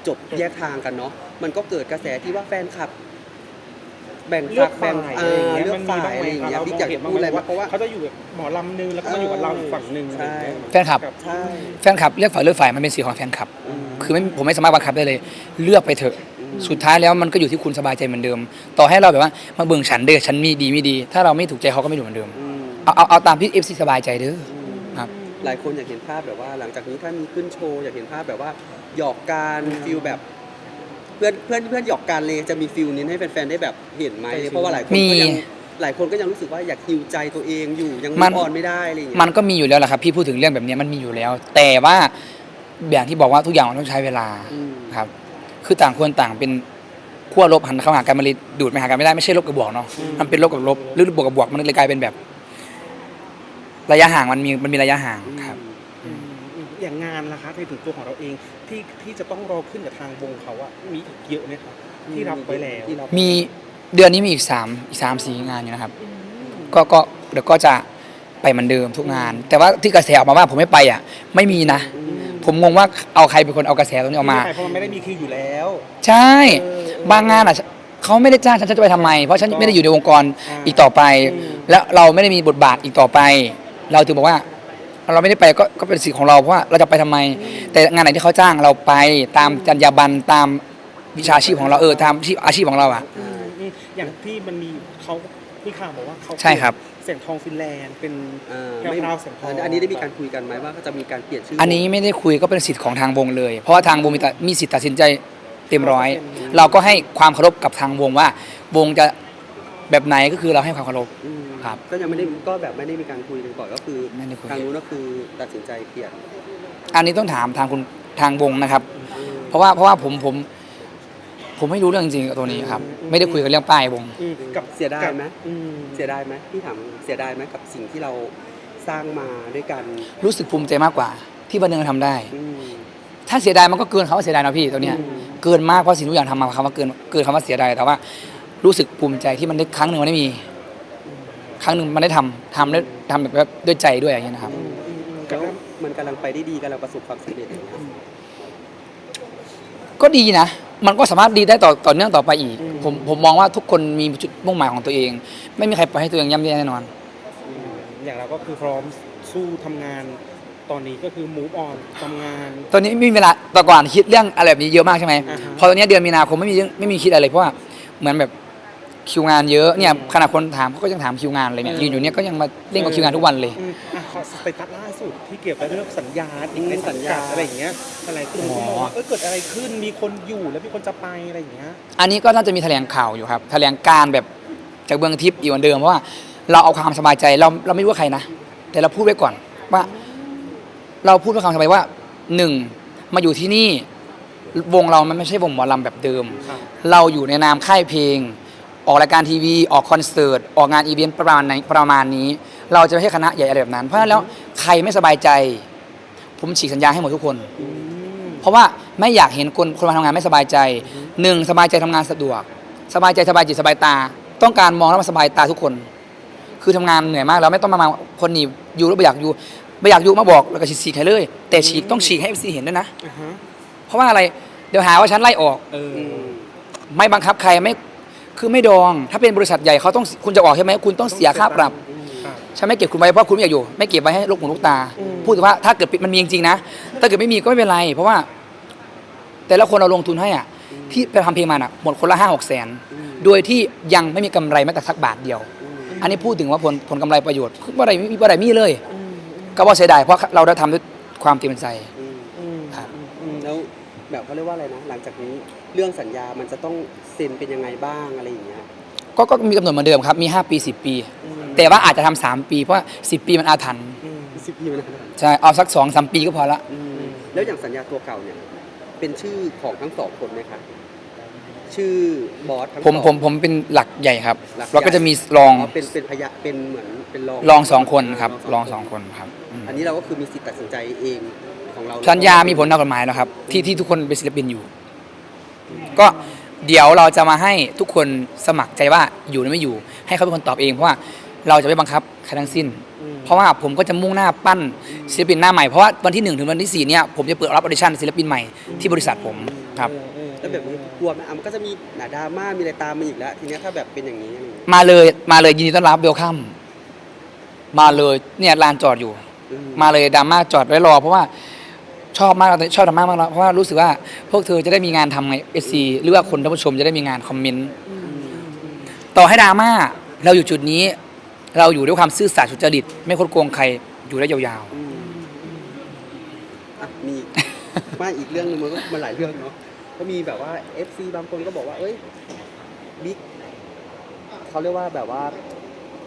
Speaker 3: จบแยกทางกันเนาะมันก็เกิดกระแสที่ว่าแฟนคลับ แบ่ง
Speaker 1: เลื
Speaker 3: ฝั
Speaker 1: อก
Speaker 3: กแบ่ง
Speaker 1: ฝ่าย
Speaker 3: อ่า
Speaker 1: อะไรอย่างเงี้ย
Speaker 3: เลือ
Speaker 1: มั
Speaker 3: ก
Speaker 1: นมี
Speaker 3: ฝ่าย
Speaker 1: บ้าง
Speaker 3: อะไร
Speaker 1: ไหม
Speaker 3: อย่างเงี้ย
Speaker 1: คะ
Speaker 3: บิ๊กอยาก
Speaker 1: เห็
Speaker 3: จะ
Speaker 1: นบ้าง
Speaker 3: พูด
Speaker 1: ไหม
Speaker 3: อะไร
Speaker 1: ว่า
Speaker 3: เพราะว่า
Speaker 1: เขาจะอยู่แบบหมอลำนึงแล้วก็มาอยู่กับเราอีกฝั่งหนึ่งอะไรอย่างเงี้ย
Speaker 3: ใช่
Speaker 2: แฟนคลับ
Speaker 1: กับ
Speaker 3: ใช่
Speaker 2: แฟนคลับเลือกฝ่ายเลือกฝ่ายมันเป็นสิทธิ์ของแฟนคลับ
Speaker 3: อืม
Speaker 2: คือไม่ผมไม่สามารถบังคับได้เลย เลือกไปเถอะ
Speaker 3: อืม
Speaker 2: สุดท้ายแล้วมันก็อยู่ที่คุณสบายใจเหมือนเดิม ต่อให้เราแบบว่ามาเบิ่งฉันเด้อฉันมีดีไม่ดี ถ้าเราไม่ถูกใจเขาก็ไม่ดูเหมือนเดิม
Speaker 3: อืม
Speaker 2: เอาเอาเอาตามที่เอฟซีสบายใจเด้อ ครับ
Speaker 3: หลายคนอยากเห็นภาพแบบว่า หลังจากนี้ถ้ามีขึ้นโชว์อยากเห็นภาพแบบว่าหยอกการฟิลแบบ เพื่อนเพื่อนเพื่อนหยอกการเลยจะมีฟิลนี้ให้แฟนๆได้แบบเห็นไหมเพราะว่าหลายคน
Speaker 2: มี
Speaker 3: ก็ยังหลายคนก็ยังรู้สึกว่าอยากฮิวใจตัวเองอยู่ยัง
Speaker 2: มั
Speaker 3: มุ
Speaker 2: น
Speaker 3: ออนไม่ได้อะไรอย่างเงี้ย
Speaker 2: มันก็มีอยู่แล้วแหละครับพี่พูดถึงเรื่องแบบนี้มันมีอยู่แล้ว แต่ว่าอย่างที่บอกว่าทุกอย่างมันต้องใช้เวลา
Speaker 3: อืม
Speaker 2: ครับ คือต่างคนต่างเป็นขั้วลบหันเข้าหากันมันเลยดูดไปหากันไม่ได้ไม่ใช่ลบกับบวกเนาะ
Speaker 1: อืม
Speaker 2: มันเป็นลบกับลบหรือบวกกับบวกมันเลยกลายเป็นแบบ ระยะห่างมันมีมันมีระยะห่างครับ
Speaker 1: อืมอืมอย่างงานล่ะคะในถึงตัวของเราเองที่ที่จะต้องรอขึ้นกับทางวงเขาอะมีอีกเยอะไหมครับที่รับไว้แล้ว
Speaker 3: ที่รับ
Speaker 2: มีเดือนนี้มีอีกสามอีกสามสี่งานอยู่นะครับ ก็ก็เดี๋ยวก็จะไปเหมือนเดิมทุกงาน แต่ว่าที่กระแสออกมาว่าผมไม่ไปอะ ไม่มีนะ
Speaker 3: อืม
Speaker 2: ผมงงว่าเอาใครเป็นคนเอากระแสตรงนี้ออกมา
Speaker 1: ไใช่เพราะมันไม่ได้มีคิวอยู่แล้ว
Speaker 2: ใช่
Speaker 1: เออเออบา
Speaker 2: งงานอะเขาไม่ได้จ้างฉันฉันจะไปทำไม เพราะฉัน
Speaker 1: ถูกต้อง
Speaker 2: ไม่ได้อยู่ในองค์กร
Speaker 1: อ่า
Speaker 2: อีกต่อไป
Speaker 1: อืม
Speaker 2: แล้วเราไม่ได้มีบทบาทอีกต่อไป เราถึงบอกว่า เราไม่ได้ไปก็ก็เป็นสิทธิ์ของเราเพราะว่าเราจะไปทำไม แต่งานไหนที่เขาจ้างเราไปตามจรรยาบรรณตามวิชาชีพของเราเออตามที่อาชีพของเราอะ
Speaker 1: อืมอืมอย่างที่มันมีเขาพี่ข่าวบอกว่าเขา
Speaker 2: ใช่ครับ
Speaker 1: เสียงทองฟินแลนด์เป็น
Speaker 3: อ่า
Speaker 1: แพรว
Speaker 3: ไม่
Speaker 1: พราวแสงทอง
Speaker 3: อันนี้ได้มีการคุยกันไหมว่าจะมีการเปลี่ยนชื่อ
Speaker 2: อั
Speaker 3: อั
Speaker 2: นนี้ไม่ได้คุยก็เป็นสิทธิ์ของทางวงเลย เพราะว่าทางวงมีแต่มีสิทธิ์ตัดสินใจเต็มร้อย เราก็ให้ความเคารพกับทางวงว่า วงจะแบบไหนก็คือเราให้ความเคารพ
Speaker 3: อืม
Speaker 2: ครับ
Speaker 3: ก็ยังไม่ได้ก็แบบไม่ได้มีการคุยกันก่อนก็คือ
Speaker 2: ไม่ได้คุย
Speaker 3: ทางนู้นก็คือตัดสินใจเปลี่ยน
Speaker 2: อันนี้ต้องถามทางคุณทางวงนะครับ
Speaker 3: อืม
Speaker 2: เพราะว่าเพราะว่าผมผมผมไม่รู้เรื่องจริงๆกับตัวนี้ครับไม่ได้คุยกันเรื่องป้ายวง
Speaker 1: อืมกับ
Speaker 3: เสียดายไหม
Speaker 1: อืม
Speaker 3: เสียดายไหมพี่ถามเสียดายไหมกับสิ่งที่เราสร้างมาด้วยกัน
Speaker 2: รู้สึกภูมิใจมากกว่า ที่วันหนึงเราทำได้
Speaker 3: อืม
Speaker 2: ถ้าเสียดายมันก็เกินคำว่าเสียดายนะพี่ตัวเนี้ย
Speaker 3: อืม
Speaker 2: เกินมากเพราะสิ่งทุกอย่างทำมาคำว่าเกินเกินคำว่าเสียดายแต่ว่า รู้สึกภูมิใจที่มันได้ครั้งหนึ่งมันได้มี ครั้งหนึ่งมันได้ทำทำได้ทำแบบด้วยใจด้วยอย่างเงี้ยนะครับ
Speaker 1: อืมอืมอืม
Speaker 3: แล้วมันกำลังไปได้ดีกำลังประสบความสำเร็จอย่างเงี้ย
Speaker 2: ก็ดีนะ มันก็สามารถดีได้ต่อต่อเนื่องต่อไปอีกผมผมมองว่าทุกคนมีจุดมุ่งหมายของตัวเอง ไม่มีใครปล่อยให้ตัวเองย่ำแย่แน่นอน
Speaker 1: อืมอย่างเราก็คือพร้อมสู้ทำงาน ตอนนี้ก็คือ move on ทำงาน
Speaker 2: ตอนนี้ไม่มีเวลาแต่ก่อนคิดเรื่องอะไรแบบนี้เยอะมากใช่ไหม
Speaker 1: อ่าฮะ
Speaker 2: พอตอนนี้เดือนมีนาคมไม่มีเรื่องไม่มีคิดอะไรเลยเพราะว่าเหมือนแบบ คิวงานเยอะเนี่ยขนาดคนถามเขาก็ยังถามคิวงานเลยเนี่ยยืนอยู่เนี่ยก็ยังมาเล่นกับคิวงานทุกวันเลย
Speaker 1: อืมอะขอสเตตัสล่าสุดที่เกี่ยวกับเรื่องสัญญาอีกใน
Speaker 3: อืม
Speaker 1: สัญญา
Speaker 3: สัญญา
Speaker 1: อะไรอย่างเงี้ยอะไรคือ
Speaker 2: อ๋อ
Speaker 1: เขาบอกว่าเออเกิดอะไรขึ้นมีคนอยู่แล้วมีคนจะไปอะไรอย่างเงี้ย
Speaker 2: อันนี้ก็น่าจะมีแถลงข่าวอยู่ครับ แถลงการแบบจากเบื้องทิพย์อยู่เหมือนเดิมเพราะว่าเราเอาความสบายใจเราเราไม่รู้ว่าใครนะ แต่เราพูดไว้ก่อนว่า เราพูดเพื่อความสบายว่าหนึ่งมาอยู่ที่นี่ วงเรามันไม่ใช่วงหมอลำแบบเดิม
Speaker 1: ครับ
Speaker 2: เราอยู่ในนามค่ายเพลง ออกรายการทีวี ออกคอนเสิร์ต ออกงานอีเวนต์ประมาณไหนประมาณนี้ เราจะไม่ใช่คณะใหญ่อะไรแบบนั้น เพราะฉะนั้นแล้วใครไม่สบายใจ ผมฉีกสัญญาให้หมดทุกคน
Speaker 1: อืม
Speaker 2: เพราะว่าไม่อยากเห็นคนคนมาทำงานไม่สบายใจหนึ่งสบายใจทำงานสะดวก สบายใจสบายจิตสบายตา ต้องการมองแล้วมันสบายตาทุกคน คือทำงานเหนื่อยมากแล้วไม่ต้องมามาคนหนีอยู่แล้วไม่อยากอยู่ไม่อยากอยู่มาบอกแล้วก็ฉีกให้เลย แต่ฉีกต้องฉีกให้เอฟซีเห็นด้วยนะ
Speaker 1: อ่าฮะ
Speaker 2: เพราะว่าอะไรเดี๋ยวหาว่าฉันไล่ออก
Speaker 1: เออ
Speaker 3: อืม
Speaker 2: ไม่บังคับใครไม่ คือไม่ดอง ถ้าเป็นบริษัทใหญ่เขาต้องคุณจะออกใช่ไหมคุณต้องเสียค่าปรับ
Speaker 1: ครับ
Speaker 2: ฉันไม่เก็บคุณไว้เพราะคุณไม่อยากอยู่ ไม่เก็บไว้ให้ลูกหูลูกตา
Speaker 1: อืม
Speaker 2: พูดถึงว่าถ้าเกิดมันมีจริงๆนะ ถ้าเกิดไม่มีก็ไม่เป็นไร เพราะว่า แต่ละคนเราลงทุนให้อะ ที่ไปทำเพลงมาอะหมดคนละห้าหกแสน
Speaker 3: อืม
Speaker 2: โดยที่ยังไม่มีกำไรแม้แต่สักบาทเดียว
Speaker 3: อืม
Speaker 2: อันนี้พูดถึงว่าผลผลกำไรประโยชน์คือว่าอะไรไม่มีว่าอะไรมีเลย
Speaker 1: อืม
Speaker 2: ก็ว่าเสียดายเพราะเราได้ทำด้วยความเต็มใจ
Speaker 3: อืม
Speaker 1: อืม
Speaker 2: ครับ
Speaker 1: อืม
Speaker 3: แล้วแบบเขาเรียกว่าอะไรนะ หลังจากนี้เรื่องสัญญามันจะต้องเซ็นเป็นยังไงบ้างอะไรอย่างเงี้ย
Speaker 2: ก็ก็มีกำหนดเหมือนเดิมครับ มี 5 ปี 10 ปี
Speaker 1: อืม
Speaker 2: แต่ว่าอาจจะทำสามปี เพราะว่า 10 ปีมันอาถรรพ์
Speaker 1: อืม
Speaker 3: สิบปีมันนาน
Speaker 2: ใช่ เอาสักสองสามปีก็พอละ
Speaker 3: อืมแล้วอย่างสัญญาตัวเก่าเนี่ย เป็นชื่อของทั้งสองคนไหมคะชื่อบอสทั้ง
Speaker 2: ผม
Speaker 3: สอง
Speaker 2: ผมผมเป็นหลักใหญ่ครับ
Speaker 3: หลักใหญ่
Speaker 2: แล้วก็จะมีรอง
Speaker 3: อ๋อเป็นเป็นพยะเป็นเหมือนเป็นรอง
Speaker 2: รองสองคนครับรองสองคนครับอืม
Speaker 3: อันนี้เราก็คือมีสิทธิ์ตัดสินใจเอง ของเรา
Speaker 2: สัญญามีผลทางกฎหมายแล้วครับ ที่ที่ทุกคนเป็นศิลปินอยู่ ก็เดี๋ยวเราจะมาให้ทุกคนสมัครใจว่าอยู่หรือไม่อยู่ ให้เขาเป็นคนตอบเองเพราะว่าเราจะไม่บังคับใครทั้งสิ้น
Speaker 1: อืม
Speaker 2: เพราะว่าผมก็จะมุ่งหน้าปั้นศิลปินหน้าใหม่เพราะว่าวันที่หนึ่งถึงวันที่สี่เนี่ยผมจะเปิดรับออดิชั่นศิลปินใหม่ที่บริษัทผมครับ
Speaker 1: เออเออ
Speaker 3: แล้วแบบนี้กลัวไหมอะมันก็จะมีหนาดราม่ามีอะไรตามมาอีกแล้วทีเนี้ยถ้าแบบเป็นอย่างนี้อะไรอย่างเงี้ย
Speaker 2: มาเลยมาเลยยินดีต้อนรับเวลคัมมาเลยเนี่ยลานจอดอยู่
Speaker 3: อื
Speaker 2: มาเลยดราม่าจอดไว้รอ เพราะว่า ชอบมากชอบดราม่ามากแล้วเพราะว่ารู้สึกว่าพวกเธอจะได้มีงานทำไงเอซีหรือว่าคนท่านผู้ชมจะได้มีงานคอมเมนต์ต่อให้ดราม่าเราอยู่จุดนี้ เราอยู่ด้วยความซื่อสัตย์สุจริต ไม่คดโกงใครอยู่ได้ยาว
Speaker 3: อืมอะมีอีก ไม่อีกเรื่องหนึงมันก็มันหลายเรื่องเนาะก็มีแบบว่า FC บางคนก็บอกว่า เอ้ยบิ๊กเขาเรียกว่าแบบว่า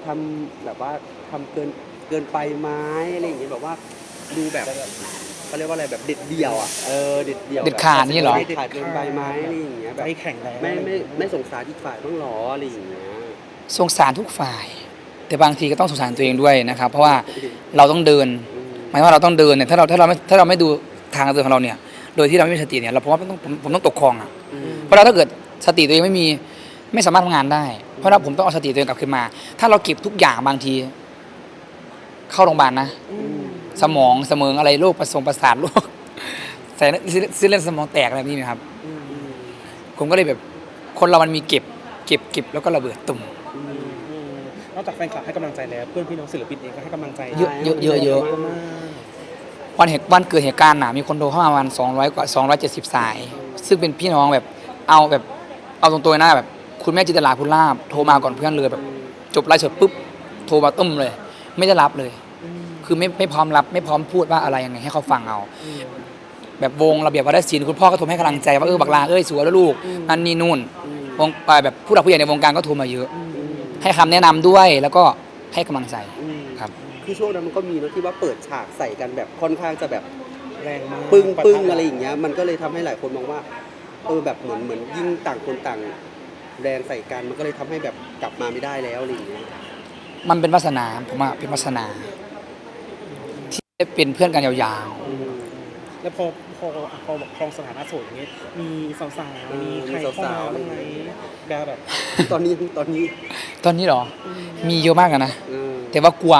Speaker 3: ทำแบบว่าทำเกินเกินไปไหมอะไรอย่างเงี้ยแบบว่าดูแบบ เขาเรียกว่าอะไรแบบเด็ดเดี่ยวอะเออเด็ดเดี่ยว
Speaker 2: เด็ดขาดนี่เหรอ
Speaker 3: เด็ดขาดเกินไปไหมอะไรอย่างเงี้ย
Speaker 1: ใจ
Speaker 3: แบบ
Speaker 1: แข็งแล้ว
Speaker 3: ไม่ไม่ไม่สงสารอีกฝ่ายบ้างหรออะไรอย่างเงี้ย
Speaker 2: ๆสงสารทุกฝ่าย แต่บางทีก็ต้องสงสารตัวเองด้วยนะครับ เพราะว่าเราต้องเดิน
Speaker 3: อืม
Speaker 2: หมายว่าเราต้องเดินเนี่ยถ้าเราถ้าเราไม่ถ้าเราไม่ดูทางเดินของเราเนี่ย โดยที่เราไม่มีสติเนี่ยเราผมว่าผมผมผมต้องตกคลองอะ
Speaker 3: อืม
Speaker 2: เพราะเราถ้าเกิดสติตัวเองไม่มีไม่สามารถทำงานได้ เพราะฉะนั้นผมต้องเอาสติตัวเองกลับขึ้นมา ถ้าเราเก็บทุกอย่างบางที เข้าโรงพยาบาลนะ
Speaker 1: อืม
Speaker 2: สมองเสมองอะไรโรคประสงประสาทโรคใส่เส้นเลือดสมองแตกอะไรแบบนี้นะครับ
Speaker 1: อืมอืม
Speaker 2: ผมก็เลยแบบคนเรามันมีเก็บ เก็บเก็บแล้วก็ระเบิดตุ่ม
Speaker 1: อืมอืมนอกจากแฟนคลับให้กำลังใจแล้วเพื่อนพี่น้องศิลปินเองก็ให้กำลังใจ
Speaker 2: เยอะเยอะเยอะเยอะ
Speaker 1: เยอะมาก
Speaker 2: วันเหตุวันเกิดเหตุการณ์น่ะมีคนโทรเข้ามาประมาณสองร้อยกว่าสองร้อยเจ็ดสิบสาย ซึ่งเป็นพี่น้องแบบเอาแบบเอาตรงตัวหน้าแบบ คุณแม่จินตลาคุณลาบโทรมาก่อนเพื่อนเลยแบบ จบไลฟ์สดปุ๊บโทรมาตึ้มเลย ไม่ได้รับเลย
Speaker 1: อืม
Speaker 2: คือไม่ไม่พร้อมรับไม่พร้อมพูดว่าอะไรยังไงให้เขาฟังเอา
Speaker 1: อืม
Speaker 2: แบบวงระเบียบวัฒนศิลป์คุณพ่อก็โทรให้กำลังใจว่าเออบักลาเอ้ยสวยแล้วลูก
Speaker 1: อืม
Speaker 2: นั่นนี่นู่น
Speaker 3: อืม
Speaker 2: วงเอ่อแบบผู้หลักผู้ใหญ่ในวงการก็โทรมาเยอะ
Speaker 1: อืม
Speaker 3: อืม
Speaker 2: ให้คำแนะนำด้วยแล้วก็ให้กำลังใจ
Speaker 3: อืม
Speaker 2: ครับ
Speaker 3: คือช่วงนั้นมันก็มีเนอะที่ว่าเปิดฉากใส่กันแบบค่อนข้างจะแบบ
Speaker 1: แรงมาก
Speaker 3: ปึ้ง
Speaker 1: ปะ
Speaker 3: ปึ้ง
Speaker 1: ท
Speaker 3: อะไรอย่างเงี้ยมันก็เลยทำให้หลายคนมองว่าเออแบบเหมือนเหมือนยิ่งต่างคนต่าง แรงใส่กันมันก็เลยทำให้แบบกลับมาไม่ได้แล้วอะไรอย่างเงี้ย
Speaker 2: มันเป็นวาสนาผมว่าเป็นวาสนาที่ ได้เป็นเพื่อนกันยาว
Speaker 3: อืม
Speaker 1: แล้วพอพอพอครองสถานะโสดอย่างเงี้ยมีสาวๆ
Speaker 3: เออ
Speaker 1: มีใคร
Speaker 3: มี
Speaker 1: เข้า
Speaker 3: สาว
Speaker 1: มา
Speaker 3: ๆ
Speaker 1: บ้างไหมแบบแบบ
Speaker 3: ตอนนี้ตอนนี้
Speaker 2: ๆ ตอนนี้เหรอ มีเยอะมากอะนะ
Speaker 3: เออ
Speaker 2: แต่ว่ากลัว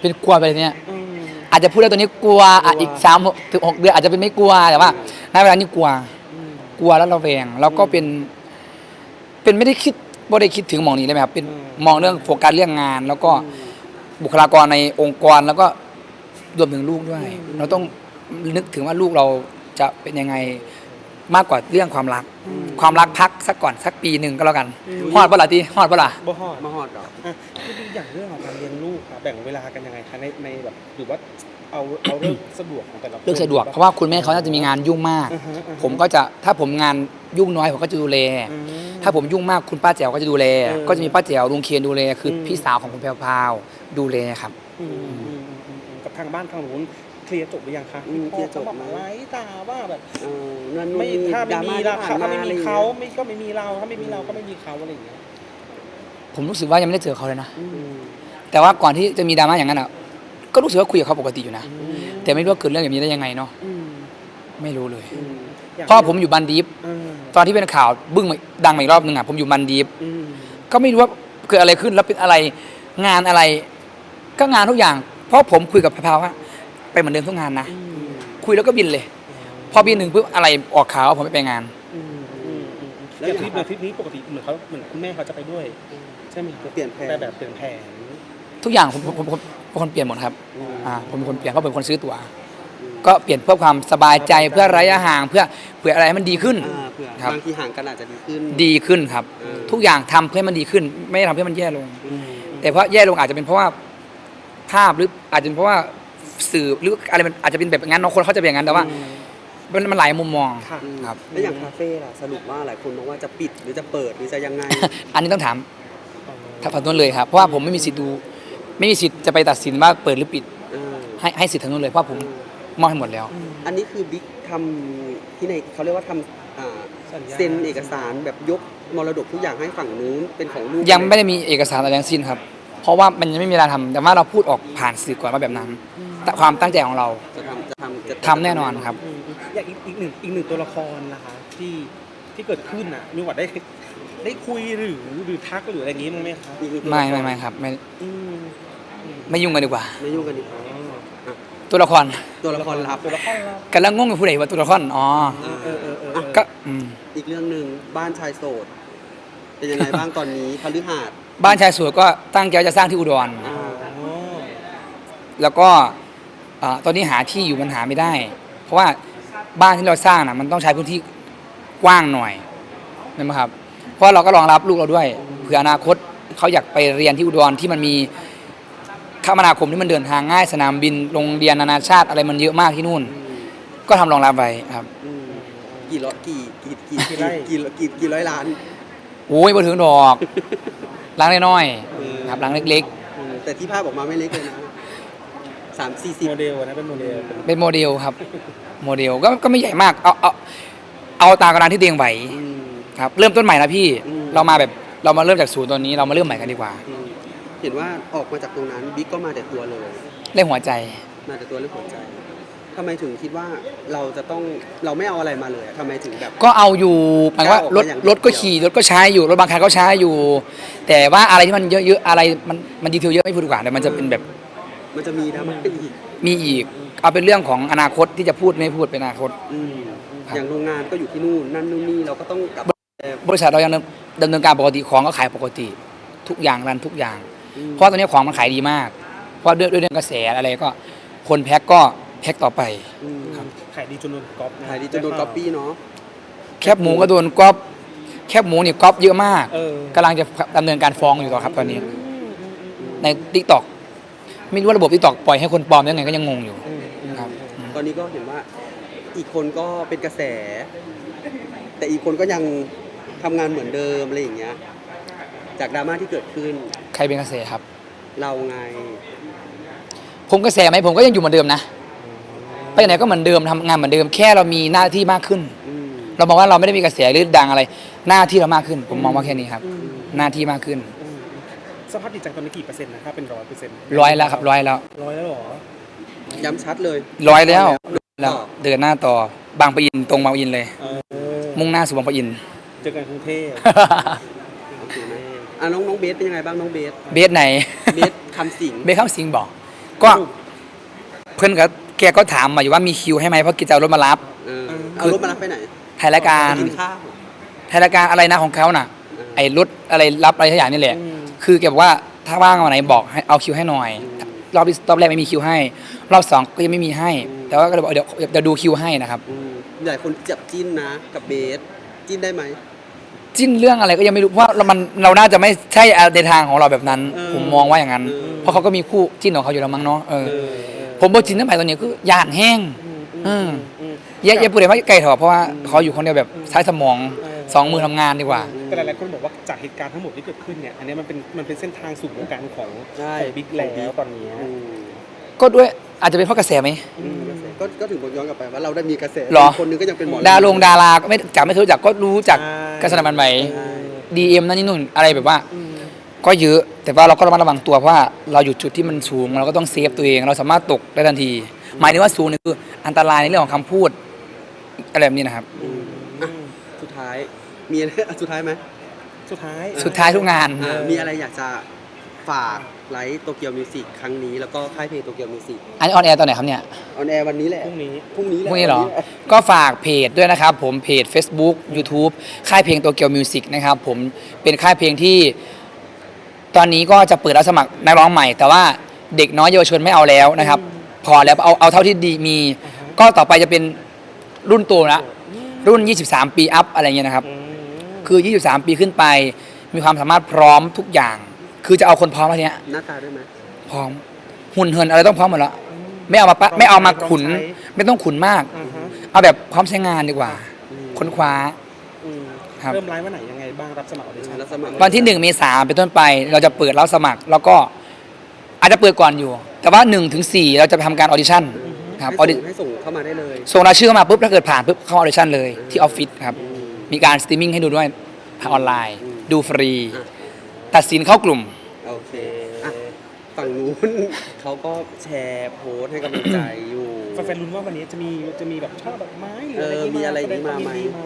Speaker 2: เป็นกลัวไปเนี่ย
Speaker 1: อืม
Speaker 2: อาจจะพูดได้ตอนนี้กลัวอะ
Speaker 3: กลัว
Speaker 2: อีกสามถึงหกเดือนอาจจะเป็นไม่กลัวแต่ว่าณเวลานี้กลัว
Speaker 1: อืม
Speaker 2: กลัวแล้วระแวงแล้วก็เป็น เป็นไม่ได้คิดบ่ได้คิดถึงหมองนี้เลยไหมครับเป็นมองเรื่องโฟกัสเรื่องงาน แล้วก็บุคลากรในองค์กรแล้วก็ รวมถึงลูกด้วย เราต้องนึกถึงว่าลูกเราจะเป็นยังไงมากกว่าเรื่องความรัก ความรักพักสักก่อนสักปีหนึ่งก็แล้วกันฮอดปะล่ะทีฮอดปะล่ะ
Speaker 1: บ่ฮอด
Speaker 3: มาฮอดเหรอ
Speaker 1: อะคืออย่างเรื่องของการเลี้ยงลูกครับแบ่งเวลากันยังไงคะในในแบบหรือว่าเอาเอาเรื่องสะดวกของแต่ละคน
Speaker 2: เรื่องสะดวกเพราะว่าคุณแม่เขาน่าจะมีงานยุ่งมาก
Speaker 1: อ่าฮะอ่าฮะ
Speaker 2: ผมก็จะถ้าผมงานยุ่งน้อยผมก็จะดูแล
Speaker 1: อืม
Speaker 2: ถ้าผมยุ่งมากคุณป้าแจ๋วก็จะดูแล
Speaker 1: เออ
Speaker 2: ก็จะมีป้าแจ๋วลุงเคียนดูแลคืออ
Speaker 1: ม
Speaker 2: พี่สาวของคุณแพรวพราวดูแลครับ
Speaker 1: ทางบ้านทางนู้นเคลียร์จบหรือยังคะ
Speaker 3: อืมเคลียร์จบ
Speaker 1: พ่อ
Speaker 3: ไหม
Speaker 1: เขาบอกไล่ตาว่าแบบ
Speaker 3: เออนั่นนู่น
Speaker 1: ไม่
Speaker 3: นี่
Speaker 1: ถ้าไม่
Speaker 3: ดร
Speaker 1: มี
Speaker 3: ที่
Speaker 1: เรา
Speaker 3: ผ่
Speaker 1: เขา
Speaker 3: น
Speaker 1: ถ้าไม่มี
Speaker 3: อะร
Speaker 1: เขา
Speaker 3: อย่งงี้ย
Speaker 1: ไม่ก็ไม่มีเราถ้าไม่มีเราก็ไม่มีเขาอะไรอย่างเงี้ย
Speaker 2: ผมรู้สึกว่ายังไม่ได้เจอเขาเลยนะ
Speaker 3: อืม
Speaker 2: แต่ว่าก่อนที่จะมีดราม่าอย่างนั้นอะ ก็รู้สึกว่าคุยกับเขาปกติอยู่นะ
Speaker 1: อืม
Speaker 2: แต่ไม่รู้ว่าเกิดเรื่องแบบนี้ได้ยังไงเนาะ
Speaker 1: อืม
Speaker 2: ไม่รู้เลย
Speaker 3: อืม
Speaker 1: อย่าง
Speaker 2: เพราะผมอยู่บันดีฟ
Speaker 1: เออ
Speaker 2: ตอนที่เป็นข่าวบึ้งมาดังมาอีกรอบหนึ่งอะ ผมอยู่บันดีฟ
Speaker 1: อืม
Speaker 2: ก็ไม่รู้ว่าเกิดอะไรขึ้นแล้วเป็นอะไร งานอะไร ก็งานทุกอย่าง เพราะผมคุยกับพาวว่าไปเหมือนเดิมทุกงานนะ
Speaker 1: อืม
Speaker 2: คุยแล้วก็บินเลย พอบินหนึ่งปุ๊บอะไรออกข่าวว่าผมไม่ไปงาน
Speaker 1: อืมอืมอืม
Speaker 3: แล้
Speaker 1: แล้วว
Speaker 3: อย่าง
Speaker 1: ทริปในทริปนี้ปกติเหมือนเขาเหมือนคุณแม่เขาจะไปด้วย ใช่ไหม
Speaker 3: จะเปลี่ยนแผน
Speaker 1: แต่แบบเปลี่ยนแผน
Speaker 2: ทุกอย่างผมผมผมผมเป็นคนเปลี่ยนหมดครับ
Speaker 3: อืม
Speaker 2: อ่าผมเป็นคนเปลี่ยนเพราะเป็นคนซื้อตั๋วก็เปลี่ยนเพื่อความสบายใจเพื่อระยะห่างเพื่อเผื่ออะไรให้มันดีขึ้น
Speaker 3: อ่าเผื่อ
Speaker 2: ครับ
Speaker 3: บางทีห่างกันอาจจะดีขึ้น
Speaker 2: ดีขึ้นครับ
Speaker 3: อืม
Speaker 2: ทุกอย่างทำเพื่อให้มันดีขึ้น ไม่ได้ทำให้มันแย่ลง
Speaker 3: อืม
Speaker 2: แต่เพราะแย่ลงอาจจะเป็นเพราะว่า ภาพหรืออาจจะเป็นเพราะว่าสื่อหรืออะไรมันอาจจะเป็นแบบงั้นเนาะคนเขาจะเป็นอย่างนั้นแต่ว่า มันมันหลายมุมมอง
Speaker 1: ค่ะ
Speaker 3: อืม
Speaker 2: ครับ
Speaker 3: แล้วอย่างคาเฟ่ล่ะสรุปว่าหลายคนมองว่าจะปิดหรือจะเปิดหรือจะยังไง
Speaker 2: อันนี้ต้องถามทางฝั่งนู้นเลยครับ เพราะว่าผมไม่มีสิทธิ์ดู ไม่มีสิทธิ์จะไปตัดสินว่าเปิดหรือปิด
Speaker 3: เออ
Speaker 2: ให้ให้สิทธิ์ทางนู้นเลยเพราะผมมอบให้หมดแล้ว
Speaker 3: อันนี้คือบิ๊กทำที่ในเขาเรียกว่าทำอ่า
Speaker 1: สัญญา
Speaker 3: เซ็นเอกสารแบบยกมรดกทุกอย่างให้ฝั่งนู้นเป็นของลูก
Speaker 2: ยังไม่ได้มีเอกสารอะไรทั้งสิ้นครับ เพราะว่ามันยังไม่มีเวลาทำแต่ว่าเราพูดออกผ่านสื่อก่อนว่าแบบนั้น แต่ความตั้งใจของเรา
Speaker 3: จะทำจะทำจะ
Speaker 2: ทำแน่นอนครับ
Speaker 1: อืมอยากอีกอีกหนึ่งอีกหนึ่งตัวละครนะคะที่ที่เกิดขึ้นน่ะมีวัดได้ได้คุยหรือหรือทักหรืออะไรอย่างงี้มั้างไหมคะ
Speaker 3: นี่คือตัว
Speaker 2: ไม่
Speaker 3: ละคร
Speaker 2: ไม่ไม่ครับไม่
Speaker 1: อืม
Speaker 2: ไม่ยุ่งกันดีกว่า
Speaker 3: ไม่ยุ่งกันดีกว่าอะ
Speaker 2: ตัวละคร
Speaker 3: ตัวละครลับ
Speaker 1: ตัวละครลับ
Speaker 2: กำลังงงกับผู้ใดว่าตัวละครอ๋อ
Speaker 1: เออเออเออเออ
Speaker 2: ก็อืม
Speaker 3: อีกเรื่องหนึ่งบ้านชายโสด เป็นยังไงบ้างตอนนี้พฤหัส
Speaker 2: บ้านชายสวยก็ตั้งใจว่าจะสร้างที่อุดร
Speaker 3: อ่า
Speaker 1: อ๋อ
Speaker 2: แล้วก็อ่าตอนนี้หาที่อยู่มันหาไม่ได้ เพราะว่าบ้านที่เราสร้างน่ะมันต้องใช้พื้นที่กว้างหน่อยนะครับ เพราะเราก็รองรับลูกเราด้วยเผื่ออนาคตเขาอยากไปเรียนที่อุดรที่มันมีคมนาคมที่มันเดินทางง่ายสนามบินโรงเรียนนานาชาติอะไรมันเยอะมากที่นู่น
Speaker 3: อืม
Speaker 2: ก็ทำรองรับไว้ครับ
Speaker 3: อืมกี่ร้อยกี่กี่กี่กี่กี่กี่กี่ร้อยล้าน
Speaker 2: โอ้ยมาถึงดอก ล้างน้อยๆครับล้างเล็ก
Speaker 3: อืมแต่ที่ภาพออกมาไม่เล็กเลยนะสามสี่สิบ
Speaker 1: โมเดลนะเป็นโมเดล
Speaker 2: ๆ เป็นโมเดลครับ โมเดลก็ก็ไม่ใหญ่มากเอาเอาเอาตามกำลังที่เตียงไหว
Speaker 3: อืม
Speaker 2: ครับเริ่มต้นใหม่นะพี่
Speaker 3: อืม
Speaker 2: เรามาแบบเรามาเริ่มจากศูนย์ตัวนี้เรามาเริ่มใหม่กันดีกว่า
Speaker 3: อืมเห็นว่าออกมาจากตรงนั้นบิ๊กก็มาแต่ตัวเลย
Speaker 2: ได้หัวใจ
Speaker 3: มาแต่ตัวเรื่องหัวใจ ทำไมถึงคิดว่าเราจะต้องเราไม่เอาอะไรมาเลยอะทำไมถึงแบบ
Speaker 2: ก็เอาอยู่หมายว่ารถ
Speaker 3: ก้าวออกมาอย่างเดียว
Speaker 2: รถก็ขี่รถก็ใช้อยู่รถบางคันก็ใช้อยู่ แต่ว่าอะไรที่มันเยอะๆอะไรมันมันดีเทลเยอะไม่พูดดีกว่าแต่มันจะเป็นแบบ
Speaker 3: มันจะมีนะมันเป็นอีก
Speaker 2: มีอีก เอาเป็นเรื่องของอนาคตที่จะพูดไม่พูดเป็นอนาคต
Speaker 3: อืม
Speaker 2: ครับ
Speaker 3: อย่างโรงงานก็อยู่ที่นู่นนั่นนู่นนี่เราก็ต้องกลับบ
Speaker 2: ริษัทเรายังดำเนินการปกติของก็ขายปกติ ทุกอย่างรันทุกอย่าง
Speaker 3: อืม
Speaker 2: เพราะตอนนี้ของมันขายดีมาก เพราะด้วยด้วยเรื่องกระแสอะไรก็คนแพ็คก็ แพ็คต่อไป
Speaker 3: อืม
Speaker 1: ขายดีจนโดนก๊อปนะ
Speaker 3: ขายดีจนโดนก๊อปปี้เนาะ
Speaker 2: แคบหมูก็โดนก๊อปแคบหมูนี่ก๊อปเยอะมาก
Speaker 1: เออ
Speaker 2: กำลังจะดำเนินการฟ้องอยู่ต่อครับตอนนี้ ในทิกตอกไม่รู้ว่าระบบทิกตอกปล่อยให้คนปลอมยังไงก็ยังงงอยู่
Speaker 1: อืมอืม
Speaker 2: ครับ
Speaker 3: ตอนนี้ก็เห็นว่าอีกคนก็เป็นกระแส แต่อีกคนก็ยังทำงานเหมือนเดิมอะไรอย่างเงี้ย จากดราม่าที่เกิดขึ้น
Speaker 2: ใครเป็นกระแสครับ
Speaker 3: เราไง
Speaker 2: ผมกระแสไหมผมก็ยังอยู่เหมือนเดิมนะ ไปไหนก็เหมือนเดิมทำงานเหมือนเดิมแค่เรามีหน้าที่มากขึ้น
Speaker 3: อืม
Speaker 2: เรามองว่าเราไม่ได้มีกระแสหรือดังอะไร หน้าที่เรามากขึ้น ผมมองว่าแค่นี้ครับ
Speaker 1: อืม
Speaker 2: หน้าที่มากขึ้น
Speaker 1: อืมสภาพจิตใจตอนนี้กี่เปอร์เซ็นต์นะถ้าเป็นร้อยเปอร์เซ็นต์
Speaker 2: ร้อยแล้วครับร้อยแล้ว
Speaker 1: ร้อยแล้วเหรอ
Speaker 3: ย้ำชัดเลย
Speaker 2: ร้อยแล้ว
Speaker 3: ต่
Speaker 2: แล้
Speaker 3: อ
Speaker 2: วเดินหน้าต่อบางปะอินตรงบางปะอินเลย
Speaker 1: เออ
Speaker 2: มุ่งหน้าสู่บางปะอิน
Speaker 1: เจอกันกรุงเทพ
Speaker 3: โอเคไหมอะน้องน้องเบสเป็นยังไงบ้างน้องเบส
Speaker 2: เบสไหน
Speaker 3: เบสคำสิง
Speaker 2: เบสข้ามสิงบอกก็เพื่อนก็ แกก็ถามมาอยู่ว่ามีคิวให้ไหมเพราะกิจจะเอารถมารับ
Speaker 3: เออเอารถมารับไปไหน
Speaker 2: ถ่ายรายการ
Speaker 3: ไปกินข้าว
Speaker 2: ถ่ายรายการอะไรนะของเขาน่ะ ไอ้รถอะไรรับอะไรทุกอย่างนี่แหละ
Speaker 1: อืม
Speaker 2: คือแกบอกว่าถ้าว่างวันไหนบอกให้เอาคิวให้หน่อย รอบที่รอบแรกไม่มีคิวให้ รอบสองก็ยังไม่มีให้ แต่ว่าก็เลยบอกเดี๋ยวเดี๋ยวดูคิวให้นะครับ
Speaker 3: อืมหลายคนจับจิ้นนะ กับเบสจิ้นได้ไหม
Speaker 2: จิ้นเรื่องอะไรก็ยังไม่รู้เพราะเรามันเราน่าจะไม่ใช่ในทางของเราแบบนั้น
Speaker 3: เออ
Speaker 2: ผมมองว่าอย่างนั้น
Speaker 3: เออ
Speaker 2: เพราะเขาก็มีคู่จิ้นของเขาอยู่แล้วมั้งเนาะเออ
Speaker 3: เออ
Speaker 2: ผมบอกจิ้นตั้งแต่ตอนนี้ก็ย่านแห้ง อืม
Speaker 1: อืม
Speaker 2: แย่แย่พูดเลยว่าไกลเถอะเพราะว่าเขาอยู่คนเดียวแบบใช้สมอง
Speaker 1: เออ
Speaker 2: สองมือทำงานดีกว่า
Speaker 1: แต่หลายๆคนบอกว่าจากเหตุการณ์ทั้งหมดที่เกิดขึ้นเนี่ย อันนี้มันเป็นมันเป็นเส้นทางสู่วงการของ
Speaker 3: ใช่
Speaker 1: ของบิ๊กแล้วตอนนี้
Speaker 3: อืม
Speaker 2: ก็ด้วยอาจจะเป็นเพราะกระแสไหม
Speaker 3: อืมก็ก็ถึงย้อนกลับไปว่าเราได้มีกระแส
Speaker 2: หรอ
Speaker 3: คนหนึงก็ยังเป็นหมอ
Speaker 2: ดารงดาราก็ไม่จากไม่เคยรู้จักก็รู้จัก
Speaker 1: ใช่
Speaker 2: กระสนมันไหม
Speaker 3: ใช่
Speaker 2: ดีเอ็มนั่นนี่นู่นอะไรแบบว่า
Speaker 1: อืม
Speaker 2: ก็เยอะ แต่ว่าเราก็ระมัดระวังตัวเพราะว่าเราอยู่จุดที่มันสูง เราก็ต้องเซฟตัวเอง เราสามารถตกได้ทันที หมายถึงว่าสูงนี่คืออันตรายในเรื่องของคำพูดอะไรแบบนี้นะครับ
Speaker 3: อืมอะสุดท้ายมีอะไรอะสุดท้ายไหม
Speaker 1: สุดท้าย
Speaker 2: สุดท้ายทุกงาน
Speaker 3: อะมีอะไรอยากจะฝากไลฟ์โตเกียวมิวสิกครั้งนี้แล้วก็ค่ายเพลงโตเกียวมิวสิก
Speaker 2: อันนี้ออนแอร์ตอนไหนครับเนี่ย
Speaker 3: ออนแอร์วันนี้แหละ
Speaker 1: พรุ่งนี้
Speaker 3: พรุ่งนี้แหละ
Speaker 2: พวกนี้เหรอ
Speaker 3: วัแะ
Speaker 2: ก็ฝากเพจด้วยนะครับ ผมเพจ Facebook YouTube ค่ายเพลงโตเกียวมิวสิกนะครับ ผมเป็นค่ายเพลงที่ ตอนนี้ก็จะเปิดรับสมัครนักร้องใหม่ แต่ว่าเด็กน้อยเยาวชนไม่เอาแล้วนะครับ พอแล้วเอาเอาเท่าที่ดีมี ก็ต่อไปจะเป็นรุ่นโตละรุ่น 23 ปีอัพอะไรเงี้ยนะครับ
Speaker 1: อืม
Speaker 2: คือ 23 ปีขึ้นไป มีความสามารถพร้อมทุกอย่าง คือจะเอาคนพร้อมอะไรเนี้ย
Speaker 3: หน้าตาด้วยไหม
Speaker 2: พร้อมหุ่นเหินอะไรต้องพร้อมหมดแล้วไม่เอามาปะไม่เอามาขุน ไม่ต้องขุนมาก
Speaker 1: อ่าฮะ
Speaker 2: เอาแบบพร้อมใช้งานดีกว่า
Speaker 3: อืม
Speaker 2: ค้นคว้า
Speaker 1: อืม
Speaker 2: ครับ
Speaker 1: เริ่มไลฟ์วันไหนยังไงบ้างรับสมัครออดิชั่น
Speaker 3: รับสมัคร
Speaker 2: วันที่หนึ่งเมษาเป็นต้นไป เราจะเปิดรับสมัคร แล้วก็อาจจะเปิดก่อนอยู่ แต่ว่า1นถึงสเราจะไปทำการออดิชั่นครับออ
Speaker 3: ให้
Speaker 2: ดิ
Speaker 3: ส่งให้ส่งเข้ามาได้เลย
Speaker 2: ส่งรายชื่อเข้ามาปุ๊บถ้าเกิดผ่านปุ๊บเข้าออดิชั่นเลยที่ออฟฟิศครับมีการสตรีมมิ่งให้ดูด้วยทางออนไลน์
Speaker 3: อืม
Speaker 2: ดูฟรี
Speaker 3: อะ
Speaker 2: ตัดสินเข้ากลุ่ม
Speaker 3: โอเคอะฝั่งนู้น เขาก็แชร์โพสต์ให้กำลังใจอยู่
Speaker 1: แฟนๆลุ้นว่าวันนี้จะมีจะมีแบบช่อดอกไม้หรืออะไร
Speaker 3: เออมีอะไรอย่างนี้มาไหม
Speaker 1: แสดงควยินดีไหม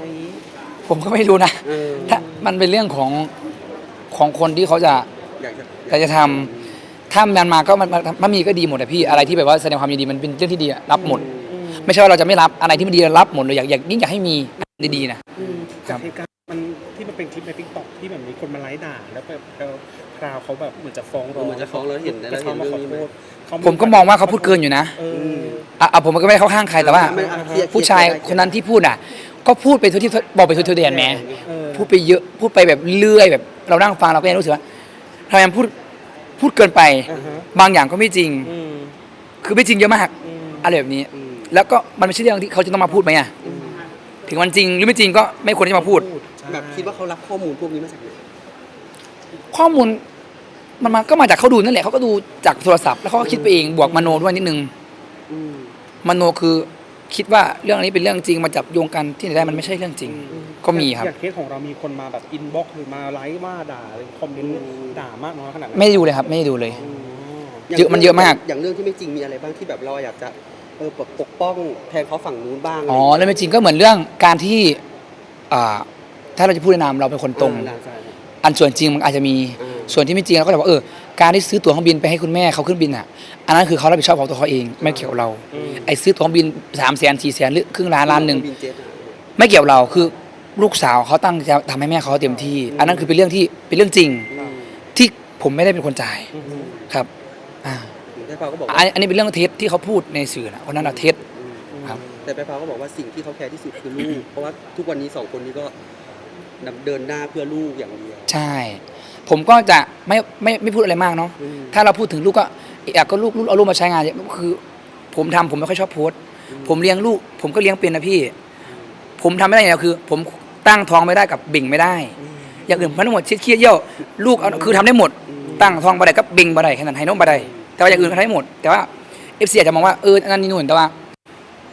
Speaker 2: ผมก็ไม่รู้นะ
Speaker 3: เออ
Speaker 2: ถ้ามันเป็นเรื่องของของคนที่เขาจะ
Speaker 3: อยากจะ
Speaker 2: อยากจะทำถ้ามันมาก็มันมันมันมีก็ดีหมดอะพี่อะไรที่แบบว่าแสดงความยินดีมันเป็นเรื่องที่ดีอะรับหมด
Speaker 1: อืม
Speaker 2: ไม่ใช่ว่าเราจะไม่รับอะไรที่มันดีเรารับหมดเลยอยากอยากยิ่งอยากให้มีดีๆนะ
Speaker 1: อืม
Speaker 2: ครั
Speaker 1: จาก
Speaker 2: บ
Speaker 1: เหตุการณ์มันที่มันเป็นคลิปในทิกตอกที่แบบมีคนมาไลฟ์ด่าแล้วแบบแล้วคราวเขาแบบเหมือนจะฟ้องร้อง
Speaker 3: เหมือนจะฟ้องเราเห็นแล้ว
Speaker 1: ก็
Speaker 3: เห็น
Speaker 1: มา
Speaker 3: เรื่อง
Speaker 1: ขอ
Speaker 3: นี้
Speaker 1: โท
Speaker 3: ไหม
Speaker 1: ษเขา
Speaker 2: ผมก็มองว่าเขาพูดเกินอยู่นะ
Speaker 1: เออ
Speaker 2: อะอะผมก็ไม่ได้เข้าข้างใครแต่ว่า
Speaker 3: ไม่อะเคลียร์
Speaker 2: ผู้ชายคนนั้นที่พูดอะ ก็พูดไปทุกที่บอกไปทุกที่เดียนแหม
Speaker 1: เออ
Speaker 2: พูดไปเยอะพูดไปแบบเลื่อยแบบ เรานั่งฟังเราก็ยังรู้สึกว่าทำไมมันพูดพูดเกินไป
Speaker 1: อ่าฮะ
Speaker 2: บางอย่างก็ไม่จริง
Speaker 1: อืม
Speaker 2: คือไม่จริงเยอะมาก
Speaker 1: อืม
Speaker 2: อะไรแบบนี้
Speaker 3: อืม
Speaker 2: แล้วก็มันไม่ใช่เรื่องที่เขาจะต้องมาพูดไหมอะ
Speaker 3: อืม
Speaker 2: ถึงมันจริงหรือไม่จริงก็ไม่ควรที่จะมาพูด
Speaker 1: ใช่
Speaker 3: แบบคิดว่าเขารับข้อมูลพวกนี้มาจากไหน
Speaker 2: ข้อมูลมันมาก็มาจากเขาดูนั่นแหละเขาก็ดูจากโทรศัพท์แล้วเขาก็คิดไปเองบวกมโนด้วยนิดนึง
Speaker 3: อืม
Speaker 2: มโนคือ คิดว่าเรื่องนี้เป็นเรื่องจริงมาจับโยงกันที่ไหนได้มันไม่ใช่เรื่องจริง ก็มีครับ
Speaker 1: อย่างเคสของเรามีคนมาแบบอินบ็อกซ์หรือมาไลฟ์ว่าด่าหรือคอมเมนต์ด่ามากน้อยขนาดนั้น
Speaker 2: ไม่ได้ดูเลยครับ ไม่ได้ดูเลย
Speaker 1: อ๋อ
Speaker 3: ย่าง
Speaker 2: เยอะมันเยอะมาก
Speaker 3: อย่างเรื่องที่ไม่จริงมีอะไรบ้างที่แบบเราอยากจะเออปกป้องแทนเขาฝั่งนู้นบ้าง
Speaker 2: อ๋อแล้วไม่จริงก็เหมือนเรื่องการที่อ่าถ้าเราจะพูดในนามเราเป็นคนตรง
Speaker 3: อ่าใช่
Speaker 2: อันส่วนจริงมันอาจจะมี
Speaker 3: อ่า
Speaker 2: ส่วนที่ไม่จริงเราก็จะบอกเออ การที่ซื้อตั๋วเครื่องบินไปให้คุณแม่เขาขึ้นบินอะ อันนั้นคือเขารับผิดชอบของตัวเขาเอง ไม่เกี่ยวกับเรา
Speaker 1: อืม
Speaker 2: ไอ้ซื้อตั๋วเครื่องบินสามแสนสี่แสนหรือครึ่งล้านล้านหนึ่ง
Speaker 3: บินเจ็ตอะ
Speaker 2: ไม่เกี่ยวกับเราคือลูกสาวเขาตั้งใจทำให้แม่เขาเต็มที่ อันนั้นคือเป็นเรื่องที่เป็นเรื่องจริง
Speaker 3: อืม
Speaker 2: ที่ผมไม่ได้เป็นคนจ่าย
Speaker 1: อืม
Speaker 2: ครับอ่า
Speaker 3: แต่เปาก็บอก
Speaker 2: อั
Speaker 3: ว่าน
Speaker 2: อันนี้เป็นเรื่องเท็จที่เขาพูดในสื่อนะคนนั้นอะเท็จ
Speaker 3: อืม
Speaker 2: ครับ
Speaker 3: แต่ไปเปาก็บอกว่าสิ่งที่เขาแคร์ที่สุดคือลูกเพราะว่าทุกวันนี้สองคนนี้ก็ดำเดินหน้าเพื่อลูกอย่างเดียว
Speaker 2: ใช่ ผมก็จะไม่ไม่ไม่พูดอะไรมากเนาะ
Speaker 3: อืม
Speaker 2: ถ้าเราพูดถึงลูกก็อยากก็ลูกลูกเอาลูกมาใช้งานเนี่ยคือ ผมทำผมไม่ค่อยชอบโพสต์ผมเลี้ยงลูก ผมก็เลี้ยงเป็นนะพี่ ผมทำไม่ได้อย่างเดียวคือ ผมตั้งท้องไม่ได้กับเบ่งไม่ได้ อย่างอื่นผมทั้งหมดเคี้ยเยี่ยวลูกเอาคือทำได้หมด ตั้งท้องบ่ได้ก็เบ่งบ่ได้แค่นั้นให้นมบ่ได้แต่ว่าอย่างอื่นก็ทำได้หมด แต่ว่าเอฟซีอาจจะมองว่าเอออันนั้นนี่นู่นแต่ว่า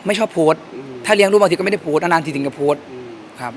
Speaker 2: ไม่ชอบโพสต์
Speaker 3: อืม
Speaker 2: ถ้าเลี้ยงลูกบางทีก็ไม่ได้โพสต์นานๆทีถึงจะโพสต์
Speaker 3: อืม
Speaker 2: ครับ